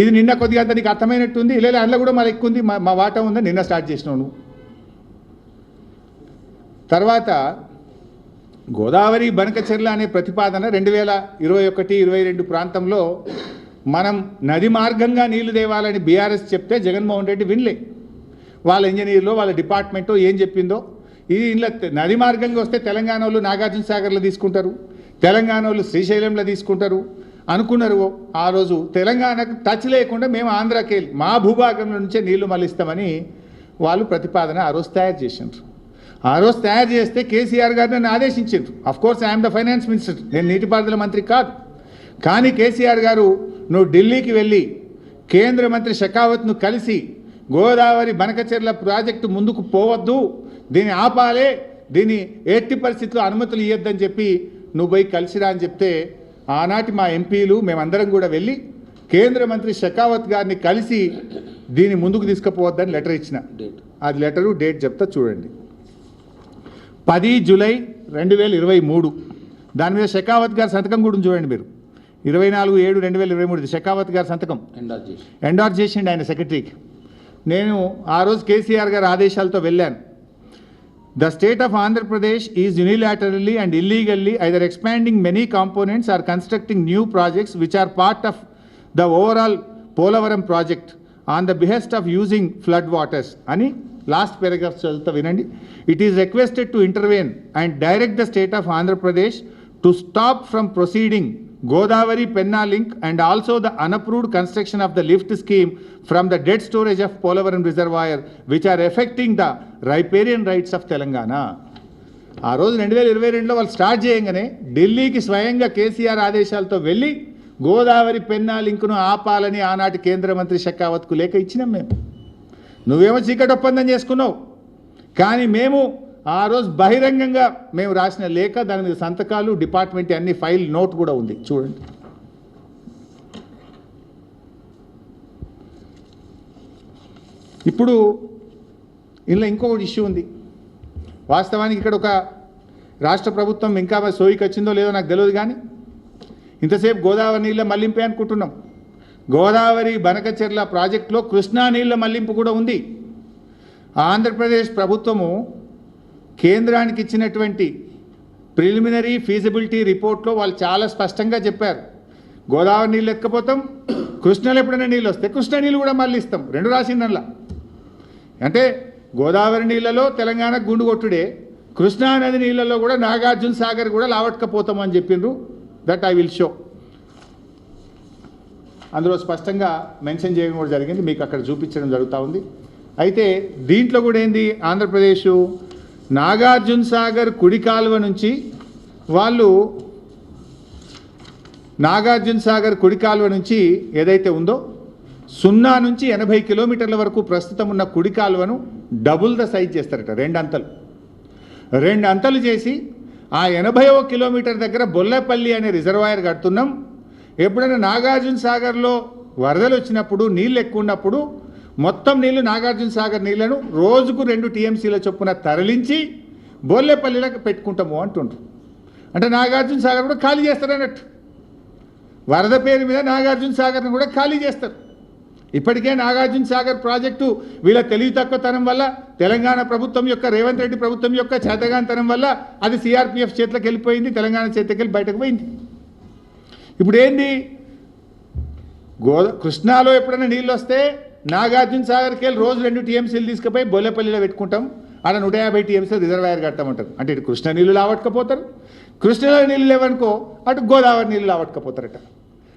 ఇది నిన్న కొద్దిగా అంత నీకు అర్థమైనట్టుంది. లేదా అందులో కూడా మరి ఎక్కువ ఉంది. మా వాట వాటా ఉందని నిన్న స్టార్ట్ చేసినావు తర్వాత గోదావరి బనకచెర్ల అనే ప్రతిపాదన రెండు వేల ఇరవై ఒకటి ఇరవై రెండు ప్రాంతంలో మనం నది మార్గంగా నీళ్ళు తేవాలని బీఆర్ఎస్ చెప్తే జగన్మోహన్ రెడ్డి వినలే. వాళ్ళ ఇంజనీర్లో వాళ్ళ డిపార్ట్మెంటో ఏం చెప్పిందో. ఇది ఇంట్లో నది మార్గంగా వస్తే తెలంగాణ వాళ్ళు నాగార్జున సాగర్లో తీసుకుంటారు. తెలంగాణ వాళ్ళు శ్రీశైలంలో తీసుకుంటారు. అనుకున్నారు. ఆ రోజు తెలంగాణకు టచ్ లేకుండా మేము ఆంధ్రాకి వెళ్ళి మా భూభాగం నుంచే నీళ్ళు మళ్ళిస్తామని వాళ్ళు ప్రతిపాదన ఆ రోజు తయారు చేసిండ్రు. ఆ రోజు తయారు చేస్తే కేసీఆర్ గారు నన్ను ఆదేశించారు of course I'm the finance minister నేను నీటిపారుదల మంత్రి కాదు. కానీ కేసీఆర్ గారు నువ్వు ఢిల్లీకి వెళ్ళి కేంద్ర మంత్రి షెకావత్ను కలిసి గోదావరి బనకచెర్ల ప్రాజెక్టు ముందుకు పోవద్దు. దీన్ని ఆపాలే. దీన్ని ఎట్టి పరిస్థితుల్లో అనుమతులు ఇవ్వద్దని చెప్పి నువ్వు పోయి కలిసిరా అని చెప్తే ఆనాటి మా ఎంపీలు మేమందరం కూడా వెళ్ళి కేంద్ర మంత్రి షెకావత్ గారిని కలిసి దీన్ని ముందుకు తీసుకుపోవద్దని లెటర్ ఇచ్చిన. అది లెటరు డేట్ చెప్తా చూడండి. పది జూలై రెండు వేల ఇరవై మూడు. దాని మీద షెకావత్ గారి సంతకం కూడా చూడండి మీరు. ఇరవై నాలుగు ఏడు రెండు వేల ఇరవై మూడు షెకావత్ గారి సంతకం. ఎండార్ చేసిండు ఆయన సెక్రటరీకి. నేను ఆ రోజు కేసీఆర్ గారి ఆదేశాలతో వెళ్ళాను. The state of Andhra Pradesh is unilaterally and illegally either expanding many components or constructing new projects which are part of the overall Polavaram project on the behest of using flood waters అని last paragraph చదువుతా వినండి. It is requested to intervene and direct the state of Andhra Pradesh to stop from proceeding Godavari Penna link and also the unapproved construction of the lift scheme from the dead storage of Polavaram reservoir which are affecting the riparian rights of Telangana ఆ రోజు రెండు వేల ఇరవై రెండులో వాళ్ళు start చేయగానే ఢిల్లీకి స్వయంగా కేసీఆర్ ఆదేశాలతో వెళ్ళి గోదావరి పెన్నా లింకును ఆపాలని ఆనాటి కేంద్ర మంత్రి షెకావత్కు లేఖ ఇచ్చినాం మేము. నువ్వేమో చీకటి ఒప్పందం చేసుకున్నావు. కానీ మేము ఆ రోజు బహిరంగంగా మేము రాసిన లేఖ దాని మీద సంతకాలు డిపార్ట్మెంట్ అన్ని ఫైల్ నోట్ కూడా ఉంది. చూడండి. ఇప్పుడు ఇందులో ఇంకొకటి ఇష్యూ ఉంది. వాస్తవానికి ఇక్కడ ఒక రాష్ట్ర ప్రభుత్వం ఇంకా సోయికి వచ్చిందో లేదో నాకు తెలియదు కానీ ఇంతసేపు గోదావరి నీళ్ళ మళ్ళింపే అనుకుంటున్నాం. గోదావరి బనకచెర్ల ప్రాజెక్టులో కృష్ణా నీళ్ళ మళ్ళింపు కూడా ఉంది. ఆంధ్రప్రదేశ్ ప్రభుత్వము కేంద్రానికి ఇచ్చినటువంటి ప్రిలిమినరీ ఫీజిబిలిటీ రిపోర్ట్లో వాళ్ళు చాలా స్పష్టంగా చెప్పారు. గోదావరి నీళ్ళు ఎత్తుకపోతాం కృష్ణలో ఎప్పుడైనా నీళ్ళు వస్తే కృష్ణ నీళ్ళు కూడా మళ్ళీ ఇస్తాం రెండు రాసిందల్లా అంటే గోదావరి నీళ్ళలో తెలంగాణ గుండు కొట్టుడే కృష్ణా నది నీళ్ళలో కూడా నాగార్జున సాగర్ కూడా లావట్కపోతామని చెప్పిండ్రు దట్ ఐ విల్ షో అందులో స్పష్టంగా మెన్షన్ చేయడం కూడా జరిగింది మీకు అక్కడ చూపించడం జరుగుతూ ఉంది. అయితే దీంట్లో కూడా ఏంది? ఆంధ్రప్రదేశ్ నాగార్జున సాగర్ కుడి కాలువ నుంచి వాళ్ళు నాగార్జున సాగర్ కుడి కాలువ నుంచి ఏదైతే ఉందో సున్నా నుంచి ఎనభై కిలోమీటర్ల వరకు ప్రస్తుతం ఉన్న కుడి కాలువను డబుల్ ద సైజ్ చేస్తారట రెండు అంతలు. రెండు అంతలు చేసి ఆ ఎనభైవ కిలోమీటర్ దగ్గర బొల్లపల్లి అనే రిజర్వాయర్ కడుతున్నాం. ఎప్పుడైనా నాగార్జున సాగర్లో వరదలు వచ్చినప్పుడు నీళ్ళు ఎక్కువ ఉన్నప్పుడు మొత్తం నీళ్ళు నాగార్జున సాగర్ నీళ్ళను రోజుకు రెండు టీఎంసీల చొప్పున తరలించి బోర్లేపల్లిలకు పెట్టుకుంటాము అంటుండ్రు. అంటే నాగార్జున సాగర్ కూడా ఖాళీ చేస్తారన్నట్టు వరద పేరు మీద నాగార్జున సాగర్ని కూడా ఖాళీ చేస్తారు. ఇప్పటికే నాగార్జున సాగర్ ప్రాజెక్టు వీళ్ళ తెలివి తక్కువతనం వల్ల తెలంగాణ ప్రభుత్వం యొక్క రేవంత్ రెడ్డి ప్రభుత్వం యొక్క చేతగానితనం వల్ల అది సిఆర్పిఎఫ్ చేతిలోకి వెళ్ళిపోయింది తెలంగాణ చేతికి వెళ్ళి బయటకు పోయింది. ఇప్పుడు ఏంది గోదా కృష్ణాలో ఎప్పుడైనా నీళ్ళు వస్తే నాగార్జున సాగర్కి వెళ్ళి రోజు రెండు టీఎంసీలు తీసుకుపోయి బోలేపల్లిలో పెట్టుకుంటాం. ఆడ నూట యాభై టీఎంసీలు రిజర్వాయర్ కట్టమంటారు అంటే ఇటు కృష్ణ నీళ్ళు లావట్టుకపోతారు కృష్ణలో నీళ్ళు లేవనుకో అటు గోదావరి నీళ్ళు లావట్టుకపోతారట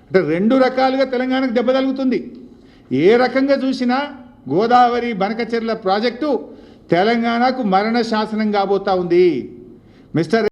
అంటే రెండు రకాలుగా తెలంగాణకు దెబ్బ తగులుతుంది. ఏ రకంగా చూసినా గోదావరి బనకచెర్ల ప్రాజెక్టు తెలంగాణకు మరణ శాసనం కాబోతా ఉంది. మిస్టర్